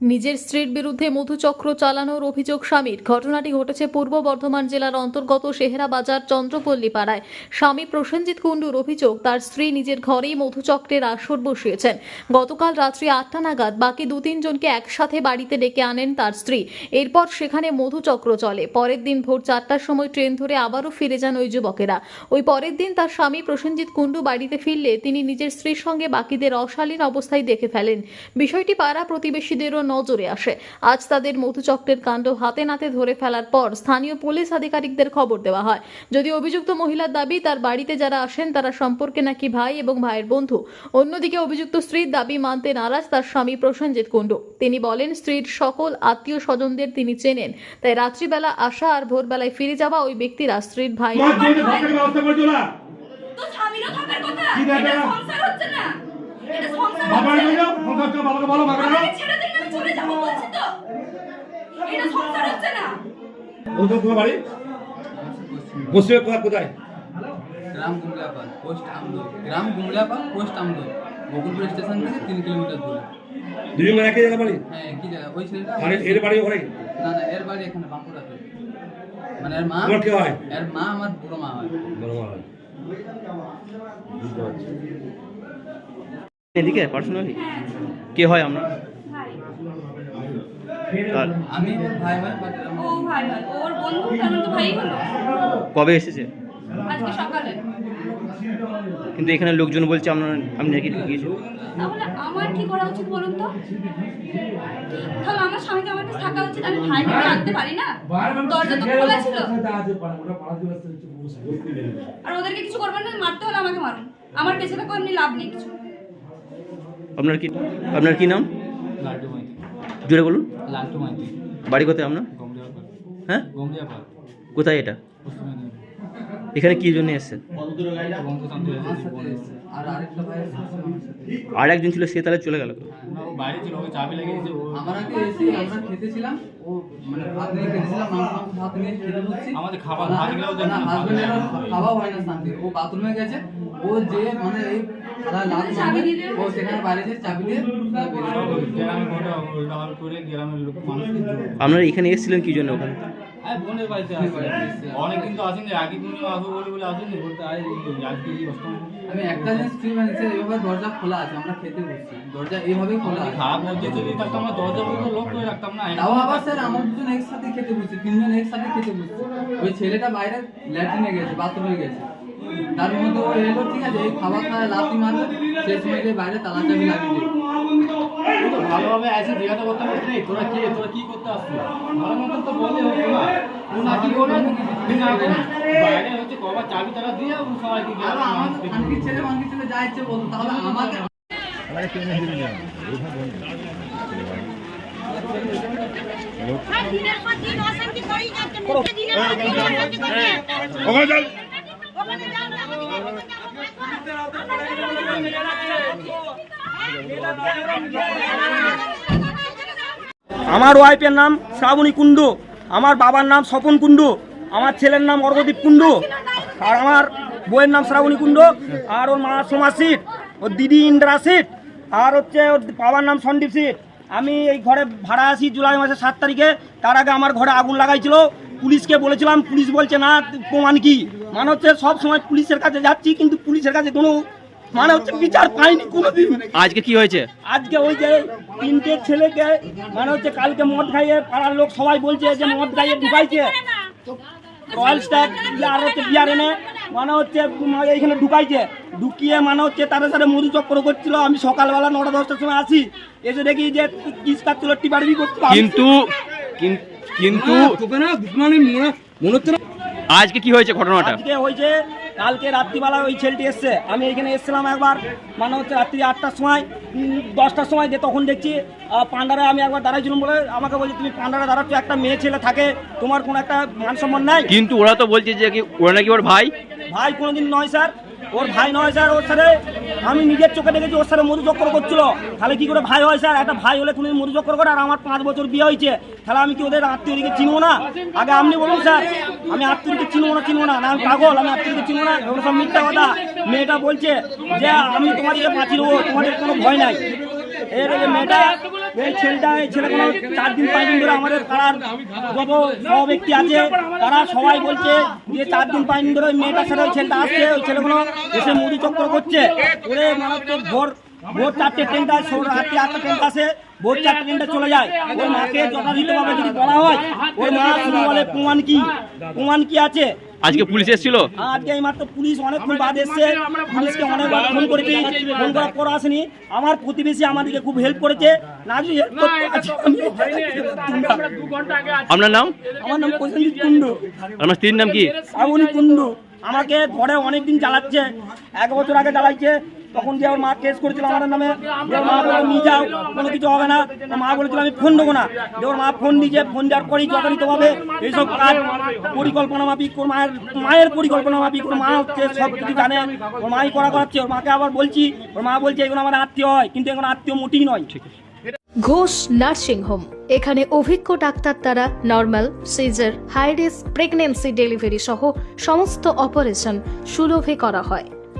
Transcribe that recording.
নিজের স্ত্রীর বিরুদ্ধে মধুচক্র চালানোর অভিযোগ স্বামীর। ঘটনাটি ঘটেছে পূর্ব বর্ধমান জেলার অন্তর্গত সেহেরা বাজার চন্দ্রপল্লী পাড়ায় স্বামী প্রসেনজিৎ কুণ্ডুর অভিযোগ, তার স্ত্রী নিজের ঘরেই মধুচক্রের আসর বসিয়েছেন। গতকাল রাত্রি আটটা নাগাদ বাকি দু তিনজনকে একসাথে বাড়িতে ডেকে আনেন তার স্ত্রী। এরপর সেখানে মধুচক্র চলে। পরের দিন ভোর চারটার সময় ট্রেন ধরে আবারও ফিরে যান ওই যুবকেরা। ওই পরের দিন তার স্বামী প্রসেনজিৎ কুণ্ডু বাড়িতে ফিরলে তিনি নিজের স্ত্রীর সঙ্গে বাকিদের অশালীন অবস্থায় দেখে ফেলেন। বিষয়টি পাড়া প্রতিবেশীদেরও নজরে আসে। আজ তাদের মধুচক্রের কাণ্ড হাতে নাতে ধরে ফেলার পর স্থানীয় পুলিশ আধিকারিকদের খবর দেওয়া হয়। যদি অভিযুক্ত মহিলার দাবি তার বাড়িতে যারা আসেন তারা সম্পর্কে নাকি ভাই এবং ভাইয়ের বন্ধু। অন্যদিকে অভিযুক্ত স্ত্রীর দাবি মানতে নারাজ তার স্বামী প্রসেনজিৎ কুণ্ডু। তিনি বলেন স্ত্রীর সকল আত্মীয় স্বজনদের তিনি চেনেন তাই রাত্রিবেলা আসা আর ভোরবেলায় ফিরে যাওয়া ওই ব্যক্তিরা স্ত্রীর ভাই। বাবা করছ বাবাকে বলো বাবা তো? এটা সংসার হচ্ছে না। ও তো বাড়ি? পশ্চিমে কোথায় কোথায়? গ্রাম গুমলাপাল পোস্ট আমদো গ্রাম গুমলাপাল পোস্ট আমদো বকুলপুর স্টেশন থেকে তিন কিলোমিটার দূরে। দুজন একই জায়গা বাড়ি? হ্যাঁ একই জায়গা। ওই ছেলেটা আর এর বাড়ি ওখানে? না না এর বাড়ি এখানে বাঁকুড়াতে। মানে এর মা তোমার কে হয়? এর মা আমার বুড়ো মা হয়। বড় মা হয়। এদিকে পার্সোনালি? কে হয় আমরা? আমি ওর ভাই ভাই ও ভাই ভাই ওর বন্ধু তাহলে তো ভাই হলো? কবে এসেছে? আজকে সকালে। কিন্তু এখানে লোকজন বলছে আমরা আমি নাকি ঢুকিয়েছি তাহলে আমার কি করা উচিত বলুন তো? তাহলে আমার স্বামীকে আমার কাছে থাকা উচিত। আমি ভাইকে কি আনতে পারি না। দরজা তো খোলা ছিল। আর ওদেরকে কিছু করবেন না? মারতে হলে আমাকে মারুন। আমার লাভ নেই কিছু। আপনার কি আপনার কি নাম? জোরে বলুন। লালটু মাইতি। বাড়ি কোথায় আপনার? হ্যাঁ? কোথায় এটা? এখানে কি জন্য এসেছেন আর একজন ছিল সে তাহলে চলে গেল মানে আমাদের খাবার খাওয়া হয় না ও বাথরুমে গেছে ও যে মানে আপনারা এখানে এসেছিলেন কি জন্য ওখানে? অনেকদিন তো আসেনি আগে পূর্ণিমা আসব বলে বলে আসেনি বলতে আজকে আমি একটা জিনিস ফ্রি মানছি এইভাবে দরজা খোলা আছে আমরা খেতে বসছি। দরজা এইভাবেই খোলা আছে। খারাপ হচ্ছে যদি থাকতাম আমরা দরজা বন্ধ লক করে রাখতাম না। তাও আবার স্যার আমরা দুজন একসাথে খেতে বসছি তিনজন একসাথে খেতে বসছি। ওই ছেলেটা বাইরে ল্যাট্রিনে গেছে বাথরুমে গেছে। তার মধ্যে ও এলো ঠিক আছে এই খাবার খায় লাথি মারবে সেই সময় গিয়ে বাইরে তালা চাবি লাগিয়ে দিল। তো ভালোভাবে এসে জিজ্ঞাসা করতে পারছিস না তোরা কে তোরা কি করতে আসছিস ভালো মতন তো বলে না ও না কি করবে বাইরে হচ্ছে কবার চাবি তারা দিয়ে ও সবাইকে খানকির ছেলে মানকির ছেলে যা ইচ্ছে বলতো তাহলে আমাকে দিনের পর দিন অশান্তি করেই যাচ্ছে মুখে দিনের পর দিন অশান্তি করছে ওখানে চল ওখানে যাও না, আমাকে দেখো, দেখো। আমার ওয়াইফের নাম শ্রাবণী কুণ্ডু, আমার বাবার নাম স্বপন কুণ্ডু, আমার ছেলের নাম অর্গদীপ কুণ্ডু, আর আমার বইয়ের নাম শ্রাবণী কুণ্ডু, আর ওর মা সোমা সিট ওর দিদি ইন্দ্রা সিট আর হচ্ছে ওর বাবার নাম সন্দীপ সিট আমি এই ঘরে ভাড়া আসি জুলাই মাসের সাত তারিখে, তার আগে আমার ঘরে আগুন লাগাইছিল, পুলিশকে বলেছিলাম, পুলিশ বলছে, না, প্রমাণ কি? মানে হচ্ছে সব সময় পুলিশের কাছে যাচ্ছি কিন্তু পুলিশের কাছে কোনো মানে হচ্ছে বিচার পাইনি কোনোদিন। আজকে কি হয়েছে? আজকে ওই যে তিনটে ছেলেকে মানে হচ্ছে কালকে মদ খাইয়ে পাড়ার লোক সবাই বলছে যে মদ খাইয়ে ঢুকাইছে। রয়্যাল স্ট্যাগ আর হচ্ছে বিয়ার এনে মানে হচ্ছে উম, এইখানে ঢুকাইছে। ঢুকিয়ে মানে হচ্ছে তাদের সাথে মধু চক্র করছিল। আমি সকালবেলা নটা দশটার সময় আসি এসে দেখি যে কিস কাটছিল টিপাড়ি করছিল। আমি- কিন্তু কিন- কিন্তু আজকে কি হয়েছে ঘটনাটা? আজকে হয়েছে কালকে রাত্রিবেলা ওই ছেলেটি এসছে। আমি এখানে এসেছিলাম একবার মানে হচ্ছে রাত্রি আটটার সময় দশটার সময় যে তখন দেখছি পাণ্ডারে পান্ডারে আমি একবার দাঁড়াইছিলাম বলে আমাকে বলছে তুমি পান্ডারে দাঁড়াচ্ছ একটা মেয়ে ছেলে থাকে তোমার কোনো একটা মান সম্মান নাই? কিন্তু ওরা তো বলছে যে কি ওরা নাকি ওর ভাই? ভাই কোনোদিন নয় স্যার। ওর ভাই নয় স্যার ওর সাথে আমি নিজের চোখে দেখেছি, ওর সাথে মধু চক্র করছিল। তাহলে কি করে ভাই হয়, স্যার? একটা ভাই হলে কোনোদিন মধু চক্র করে, আর আমার পাঁচ বছর বিয়ে হয়েছে। তাহলে আমি কি ওদের আত্মীয়দিকে চিনবো না? আগে আপনি বলুন, স্যার। আমি আত্মীয়দিকে চিনবো না চিনবো না। না, আমি পাগল, আমি আত্মীয়কে চিনবো না। এগুলো সব মিথ্যা কথা। মেয়েটা বলছে যে, আমি তোমার পাঠিয়ে দেবো, তোমাদের কোনো ভয় নাই। এর মেয়েটা এই ছেলেটা চার দিন দিন ব্যক্তি আছে, তারা সবাই বলছে যে চার দিন দিন ধরে ওই ওই ছেলেটা আসছে, ওই ছেলেগুলো এসে চক্র করছে। ভোর ভোর চারটে আটটা আসে, ভোর চারটে ট্রেনটা চলে যায়। মাকে হয় মা বলে, প্রমাণ কি? প্রমাণ কি আছে? আজকে পুলিশ এসেছিল? আজকে এই মাত্র পুলিশ অনেকক্ষণ বাদ এসছে। পুলিশকে অনেকবার ফোন করেছি ফোন করার পর আসেনি। আমার প্রতিবেশী আমাদেরকে খুব হেল্প করেছে। না যদি হেল্প আপনার নাম? আমার নাম প্রসেনজিৎ কুন্ডু আপনার স্ত্রীর নাম কি? শ্রাবণী কুন্ডু আমাকে ঘরে অনেকদিন চালাচ্ছে এক বছর আগে চালাইছে তখন যে ওর মা কেস করেছিল আমাদের নামে মা বলে নিয়ে যাও, কোনো কিছু হবে না। মা বলেছিল, আমি ফোন দেবো না। যে ওর মা ফোন দিয়েছে ফোন দেওয়ার পরেই যথাযথভাবে এইসব কাজ পরিকল্পনা মাফিক, ওর মায়ের মায়ের পরিকল্পনা মাফিক, ওর মা হচ্ছে সব কিছু জানে, ওর মাই করা করাচ্ছে, ওর মাকে আবার বলছি, ওর মা বলছে, এগুলো আমাদের আত্মীয় হয়, কিন্তু এখন আত্মীয় মোটেই নয়। ঘোষ নার্সিং হোম, এখানে অভিজ্ঞ ডাক্তার দ্বারা normal, caesar high risk pregnancy delivery সহ সমস্ত অপারেশন সুলভে করা হয়।